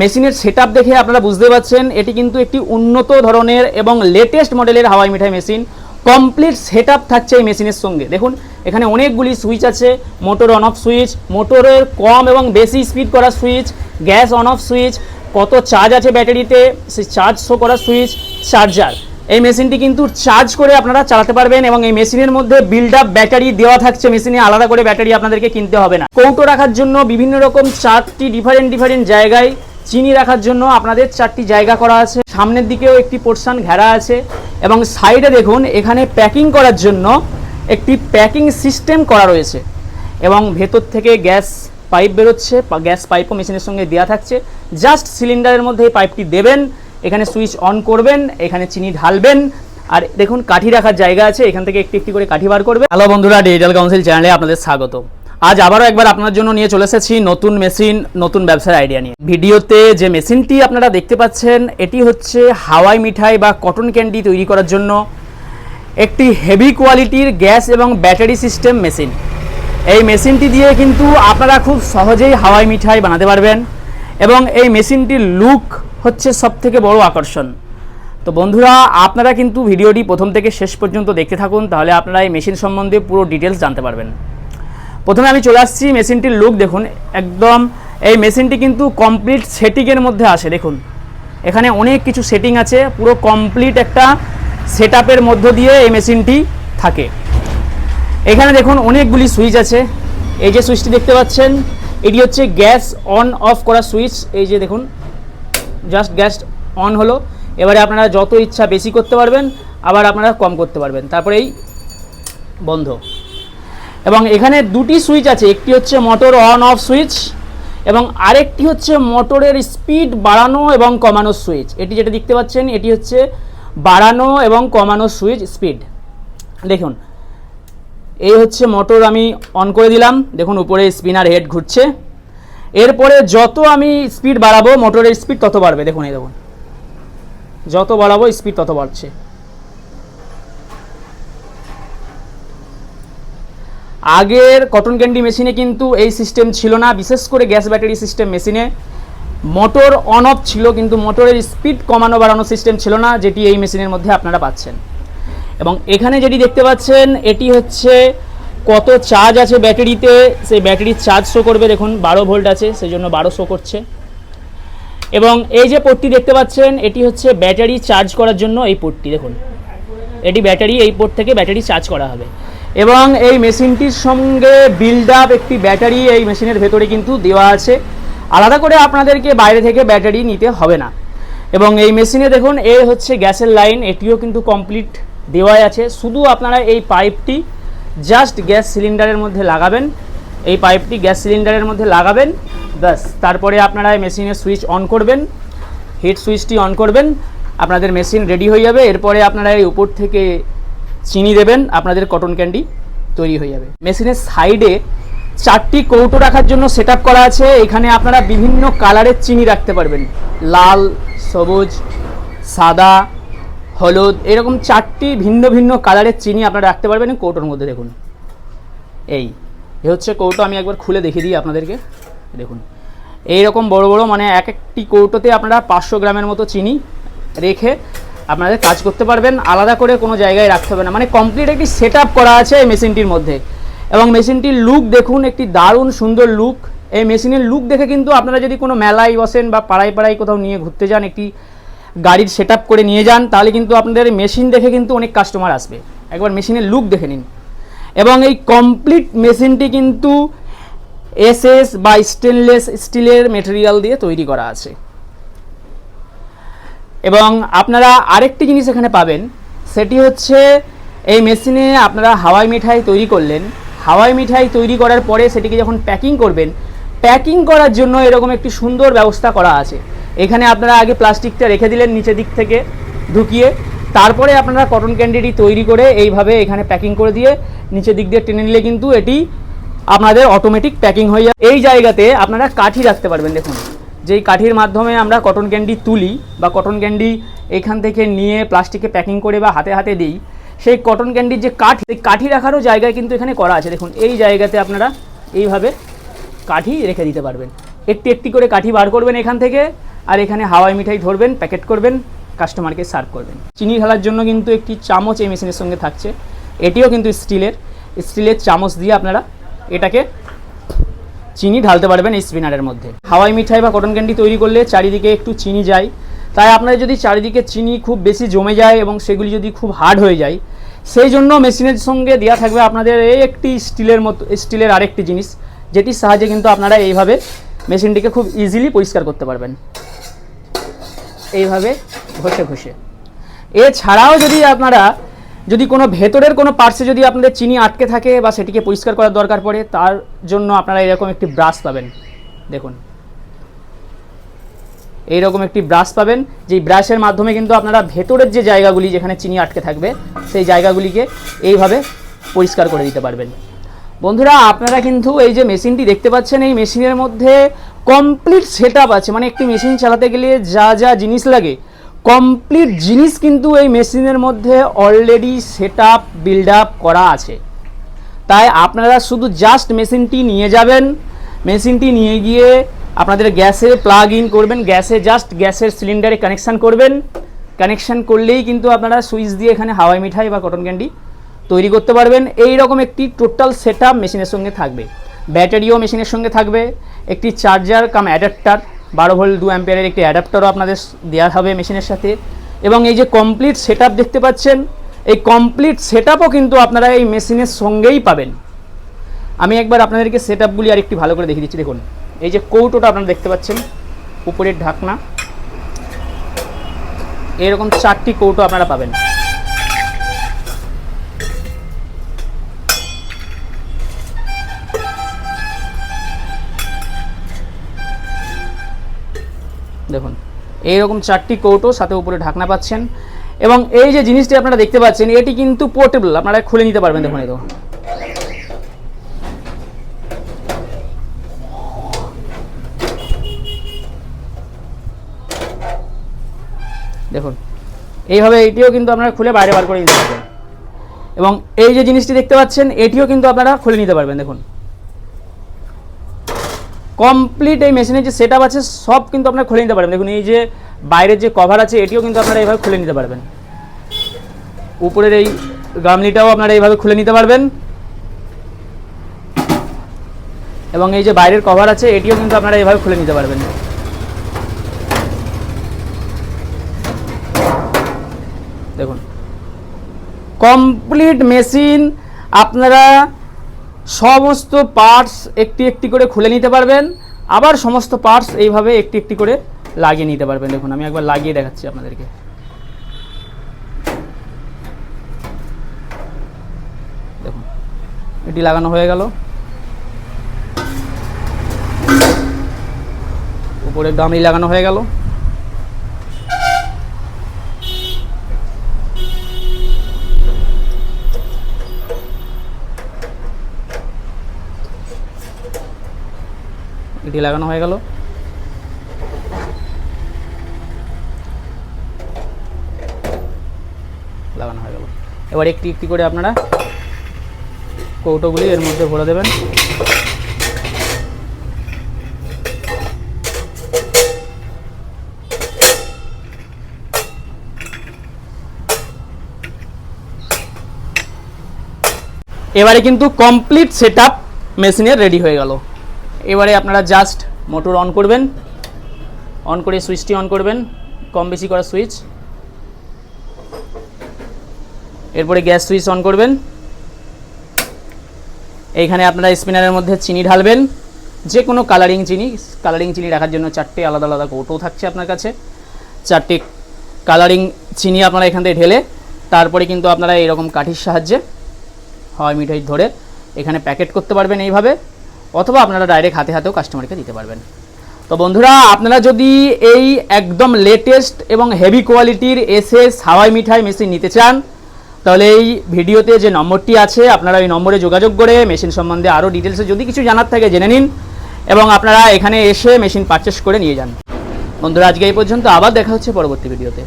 মেশিনের সেট দেখে আপনারা বুঝতে পারছেন, এটি কিন্তু একটি উন্নত ধরনের এবং লেটেস্ট মডেলের হাওয়াই মিঠাই মেশিন কমপ্লিট সেট থাকছে এই মেশিনের সঙ্গে। দেখুন, এখানে অনেকগুলি সুইচ আছে মোটর অন অফ সুইচ মোটরের কম এবং বেশি স্পিড করা switch gas on off switch কত চার্জ আছে ব্যাটারিতে সেই চার্জ শো করা সুইচ চার্জার এই মেশিনটি কিন্তু চার্জ করে আপনারা চালাতে পারবেন এবং এই মেশিনের মধ্যে বিল্ড আপ ব্যাটারি দেওয়া থাকছে মেশিনে আলাদা করে ব্যাটারি আপনাদেরকে কিনতে হবে না। কৌটো রাখার জন্য বিভিন্ন রকম চারটি ডিফারেন্ট ডিফারেন্ট জায়গায় চিনি রাখার জন্য আপনাদের চারটি জায়গা করা আছে। সামনের দিকেও একটি পোর্শন ঘেরা আছে এবং সাইডে দেখুন, এখানে প্যাকিং করার জন্য একটি প্যাকিং সিস্টেম করা রয়েছে এবং ভেতর থেকে গ্যাস পাইপ বেরোচ্ছে গ্যাস পাইপও মেশিনের সঙ্গে দেওয়া থাকছে। জাস্ট সিলিন্ডারের মধ্যে এই পাইপটি দেবেন, এখানে সুইচ অন করবেন, এখানে চিনি ঢালবেন, আর দেখুন, কাঠি রাখার জায়গা আছে, এখান থেকে একটি একটি করে কাঠি বার করবে হ্যালো বন্ধুরা ডিজিটাল কাউন্সিল চ্যানেলে আপনাদের স্বাগত আজ আবারও একবার আপনার জন্য নিয়ে চলে এসেছি নতুন মেশিন, নতুন ব্যবসার আইডিয়া নিয়ে। ভিডিওতে যে মেশিনটি আপনারা দেখতে পাচ্ছেন, এটি হচ্ছে হাওয়াই মিঠাই বা কটন ক্যান্ডি তৈরি করার জন্য একটি হেভি কোয়ালিটির গ্যাস এবং ব্যাটারি সিস্টেম মেশিন এই মেশিনটি দিয়ে কিন্তু আপনারা খুব সহজেই হাওয়াই মিঠাই বানাতে পারবেন এবং এই মেশিনটির লুক হচ্ছে সবথেকে বড় আকর্ষণ। তো বন্ধুরা, আপনারা কিন্তু ভিডিওটি প্রথম থেকে শেষ পর্যন্ত দেখতে থাকুন, তাহলে আপনারা এই মেশিন সম্বন্ধে পুরো ডিটেলস জানতে পারবেন। প্রথমে আমি চলে আসছি মেশিনটির লুক দেখুন। একদম এই মেশিনটি কিন্তু কমপ্লিট সেটিংয়ের মধ্যে আসে, দেখুন। এখানে অনেক কিছু সেটিং আছে, পুরো কমপ্লিট একটা সেট মধ্য দিয়ে এই মেশিনটি থাকে। এখানে দেখুন অনেকগুলি সুইচ আছে। এই যে সুইচটি দেখতে পাচ্ছেন, এটি হচ্ছে গ্যাস অন অফ করা সুইচ এই যে দেখুন জাস্ট গ্যাস অন হলো। এবারে আপনারা যত ইচ্ছা বেশি করতে পারবেন, আবার আপনারা কম করতে পারবেন। তারপরে এই বন্ধ। এবং এখানে দুটি সুইচ আছে, একটি হচ্ছে মোটর অন অফ সুইচ এবং আরেকটি হচ্ছে মোটরের স্পিড বাড়ানো এবং কমানো সুইচ। এটি যেটা দেখতে পাচ্ছেন, এটি হচ্ছে বাড়ানো এবং কমানো সুইচ স্পিড। দেখুন, এই হচ্ছে মোটর আমি অন করে দিলাম। দেখুন, উপরে স্পিনার হেড ঘুরছে। এরপরে যত আমি স্পিড বাড়াবো, মোটরের স্পিড তত বাড়বে। দেখুন, এই দেখুন। যত বাড়াবো, স্পিড তত বাড়ছে। আগের কটন ক্যান্ডি মেশিনে কিন্তু এই সিস্টেম ছিল না, বিশেষ করে গ্যাস ব্যাটারি সিস্টেম মেশিনে মোটর অন অফ ছিল, কিন্তু মোটরের স্পিড কমানো বাড়ানো সিস্টেম ছিল না, যেটি এই মেশিনের মধ্যে আপনারা পাচ্ছেন। এবং এখানে যেটি দেখতে পাচ্ছেন, এটি হচ্ছে কত চার্জ আছে ব্যাটারিতে। সেই ব্যাটারির চার্জ শো করবে, দেখুন, বারো ভোল্ট আছে সেই জন্য বারো শো করছে। এবং এই যে পোর্টটি দেখতে পাচ্ছেন, এটি হচ্ছে ব্যাটারি চার্জ করার জন্য এই পোর্টটি দেখুন। এটি ব্যাটারি এই পোর্ট থেকে ব্যাটারি চার্জ করা হবে। এবং এই মেশিনটির সঙ্গে বিল্ড আপ একটি ব্যাটারি এই মেশিনের ভেতরে কিন্তু দেওয়া আছে। আলাদা করে আপনাদেরকে বাইরে থেকে ব্যাটারি নিতে হবে না। এবং এই মেশিনে দেখুন এ হচ্ছে গ্যাসের লাইন, এটিও কিন্তু কমপ্লিট দেওয়াই আছে। শুধু আপনারা এই পাইপটি জাস্ট গ্যাস সিলিন্ডারের মধ্যে লাগাবেন। এই পাইপটি গ্যাস সিলিন্ডারের মধ্যে লাগাবেন। ব্যাস, তারপরে আপনারা এই মেশিনের সুইচ অন করবেন। হিট সুইচটি অন করবেন। আপনাদের মেশিন রেডি হয়ে যাবে। এরপরে আপনারা এই উপর থেকে চিনি দেবেন, আপনাদের কটন ক্যান্ডি তৈরি হয়ে যাবে। মেশিনের সাইডে চারটি কৌটো রাখার জন্য সেট করা আছে। এখানে আপনারা বিভিন্ন কালারের চিনি রাখতে পারবেন। লাল, সবুজ, সাদা, হলুদ, এরকম চারটি ভিন্ন ভিন্ন কালারের চিনি আপনারা রাখতে পারবেন কৌটোর মধ্যে, দেখুন। এই, এ হচ্ছে কৌটো, আমি একবার খুলে দেখিয়ে দিই আপনাদেরকে। দেখুন, এইরকম বড় বড় মানে এক একটি কৌটোতে আপনারা পাঁচশো গ্রামের মতো চিনি রেখে আপনাদের কাজ করতে পারবেন, আলাদা করে কোনো জায়গায় রাখতে হবে না। মানে কমপ্লিট একটি সেট করা আছে এই মেশিনটির মধ্যে। এবং মেশিনটির লুক দেখুন, একটি দারুণ সুন্দর লুক এই মেশিনের লুক দেখে কিন্তু আপনারা যদি কোনো মেলায় বসেন বা পাড়ায় পাড়ায় কোথাও নিয়ে ঘুরতে যান, একটি গাড়ির সেট করে নিয়ে যান, তাহলে কিন্তু আপনাদের মেশিন দেখে কিন্তু অনেক কাস্টমার আসবে। একবার মেশিনের লুক দেখে নিন। এবং এই কমপ্লিট মেশিনটি কিন্তু এসএস বা স্টেনলেস স্টিলের মেটেরিয়াল দিয়ে তৈরি করা আছে। এবং আপনারা আরেকটি জিনিস এখানে পাবেন, সেটি হচ্ছে এই মেশিনে আপনারা হাওয়াই মিঠাই তৈরি করলেন। হাওয়াই মিঠাই তৈরি করার পরে সেটিকে যখন প্যাকিং করবেন, প্যাকিং করার জন্য এরকম একটি সুন্দর ব্যবস্থা করা আছে। এখানে আপনারা আগে প্লাস্টিকটা রেখে দিলেন নিচের দিক থেকে ঢুকিয়ে, তারপরে আপনারা কটন ক্যান্ডিটি তৈরি করে এইভাবে এখানে প্যাকিং করে দিয়ে নিচের দিক দিয়ে টেনে নিলে কিন্তু এটি আপনাদের অটোমেটিক প্যাকিং হয়ে যাবে। এই জায়গাতে আপনারা কাঠি রাখতে পারবেন, দেখুন। যেই কাঠির মাধ্যমে আমরা কটন ক্যান্ডি তুলি বা কটন ক্যান্ডি এখান থেকে নিয়ে প্লাস্টিকে প্যাকিং করে বা হাতে হাতে দিই, সেই কটন ক্যান্ডির যে কাঠি, সেই কাঠি রাখারও জায়গায় কিন্তু এখানে করা আছে। দেখুন, এই জায়গাতে আপনারা এইভাবে কাঠি রেখে দিতে পারবেন। একটি একটি করে কাঠি বার করবেন এখান থেকে আর এখানে হাওয়াই মিঠাই ধরবেন প্যাকেট করবেন কাস্টমারকে সার্ভ করবেন। চিনি ঢালার জন্য কিন্তু একটি চামচ এই মেশিনের সঙ্গে থাকছে। এটিও কিন্তু স্টিলের স্টিলের চামচ দিয়ে আপনারা এটাকে চিনি ঢালতে পারবেন এই স্পিনারের মধ্যে। হাওয়াই মিঠাই বা কটন ক্যান্ডি তৈরি করলে চারিদিকে একটু চিনি যায়। তাই আপনার যদি চারিদিকে চিনি খুব বেশি জমে যায় এবং সেগুলি যদি খুব হার্ড হয়ে যায়, সেই জন্য মেশিনের সঙ্গে দেওয়া থাকবে আপনাদের এই একটি স্টিলের মতো, স্টিলের আরেকটি জিনিস, যেটির সাহায্যে কিন্তু আপনারা এইভাবে মেশিনটিকে খুব ইজিলি পরিষ্কার করতে পারবেন। এইভাবে ঘষে ঘষে। এছাড়াও যদি আপনারা যদি কোনো ভেতরের কোনো পার্টসে যদি আপনাদের চিনি আটকে থাকে বা সেটিকে পরিষ্কার করার দরকার পড়ে, তার জন্য আপনারা এরকম একটি ব্রাশ পাবেন। দেখুন। এইরকম একটি ব্রাশ পাবেন, যেই ব্রাশের মাধ্যমে কিন্তু আপনারা ভেতরের যে জায়গাগুলি যেখানে চিনি আটকে থাকবে, সেই জায়গাগুলিকে এইভাবে পরিষ্কার করে দিতে পারবেন। বন্ধুরা, আপনারা কিন্তু এই যে মেশিনটি দেখতে পাচ্ছেন, এই মেশিনের মধ্যে কমপ্লিট সেট আছে। মানে একটি মেশিন চালাতে গেলে যা যা জিনিস লাগে কমপ্লিট জিনিস কিন্তু এই মেশিনের মধ্যে already set up build up করা আছে। তাই আপনারা শুধু জাস্ট মেশিনটি নিয়ে যাবেন। মেশিনটি নিয়ে গিয়ে আপনাদের গ্যাসে প্লাগ ইন করবেন, গ্যাসে জাস্ট গ্যাসের সিলিন্ডারে কানেকশান করবেন। কানেকশান করলেই কিন্তু আপনারা সুইচ দিয়ে এখানে হাওয়াই মিঠাই বা কটন ক্যান্ডি তৈরি করতে পারবেন। এই রকম একটি টোটাল সেট মেশিনের সঙ্গে থাকবে। ব্যাটারিও মেশিনের সঙ্গে থাকবে। একটি চার্জার কাম অ্যাডাপ্টার বারো ভোল্ট দু অ্যাম্পিয়ারের একটি অ্যাডাপ্টারও আপনাদের দেওয়া হবে মেশিনের সাথে। এবং এই যে কমপ্লিট সেট দেখতে পাচ্ছেন, এই কমপ্লিট সেট কিন্তু আপনারা এই মেশিনের সঙ্গেই পাবেন। আমি একবার আপনাদেরকে সেট আপগুলি আর একটু ভালো করে দেখিয়ে দিচ্ছি, দেখুন। এই যে কৌটোটা আপনারা দেখতে পাচ্ছেন, উপরের ঢাকনা। এরকম চারটি কৌটো আপনারা পাবেন। দেখুন, এইরকম চারটি কৌটো সাথে উপরে ঢাকনা পাচ্ছেন। এবং এই যে জিনিসটি আপনারা দেখতে পাচ্ছেন, এটি কিন্তু পোর্টেবল, আপনারা খুলে নিতে পারবেন, দেখুন দেখুন, এইভাবে এটিও কিন্তু আপনারা খুলে বাইরে বার করে নিতে পারবেন। এবং এই যে জিনিসটি দেখতে পাচ্ছেন, এটিও কিন্তু আপনারা খুলে নিতে পারবেন, দেখুন। কমপ্লিট এই মেশিনের যে সেট আছে, সব কিন্তু আপনারা খুলে নিতে পারবেন। দেখুন, এই যে বাইরের যে কভার আছে, এটিও কিন্তু আপনারা এইভাবে খুলে নিতে পারবেন। উপরের এই গামলিটাও আপনারা এইভাবে খুলে নিতে পারবেন। এবং এই যে বাইরের কভার আছে, এটিও কিন্তু আপনারা এইভাবে খুলে নিতে পারবেন। দেখুন কমপ্লিট মেশিন আপনারা সমস্ত পার্টস একটি একটি করে খুলে নিতে পারবেন। আবার সমস্ত পার্টস এইভাবে একটি একটি করে লাগিয়ে নিতে পারবেন। দেখুন, আমি একবার লাগিয়ে দেখাচ্ছি আপনাদেরকে। দেখুন, এটি লাগানো হয়ে গেল। উপরে গামলি লাগানো হয়ে গেল। এটি লাগানো হয়ে গেল। লাগানো হয়ে গেল। এবার একটি একটি করে আপনারা কৌটোগুলি এর মধ্যে ভরে দেবেন। এবারে কিন্তু কমপ্লিট সেট মেশিনের রেডি হয়ে গেল। এবারে আপনারা জাস্ট মোটর অন করবেন। অন করে সুইচটি অন করবেন। কম বেশি করা সুইচ এরপরে গ্যাস সুইচ অন করবেন। এইখানে আপনারা স্পিনারের মধ্যে চিনি ঢালবেন। যে কোনো কালারিং চিনি কালারিং চিনি রাখার জন্য চারটে আলাদা আলাদা কৌটো থাকছে আপনার কাছে। চারটে কালারিং চিনি আপনারা এখান থেকে ঢেলে, তারপরে কিন্তু আপনারা এইরকম কাঠির সাহায্যে, হাওয়াই মিঠাই ধরে এখানে প্যাকেট করতে পারবেন এইভাবে। অথবা আপনারা ডাইরেক্ট হাতে হাতেও কাস্টমারকে দিতে পারবেন। তো বন্ধুরা, আপনারা যদি এই একদম লেটেস্ট এবং হেভি কোয়ালিটির এসএস হাওয়াই মিঠাই মেশিন নিতে চান, তাহলে এই ভিডিওতে যে নম্বরটি আছে, আপনারা এই নম্বরে যোগাযোগ করে মেশিন সম্বন্ধে আরও ডিটেলসে যদি কিছু জানার থাকে জেনে নিন এবং আপনারা এখানে এসে মেশিন পারচেস করে নিয়ে যান। বন্ধুরা, আজকে এই পর্যন্ত আবার দেখা হচ্ছে পরবর্তী ভিডিওতে।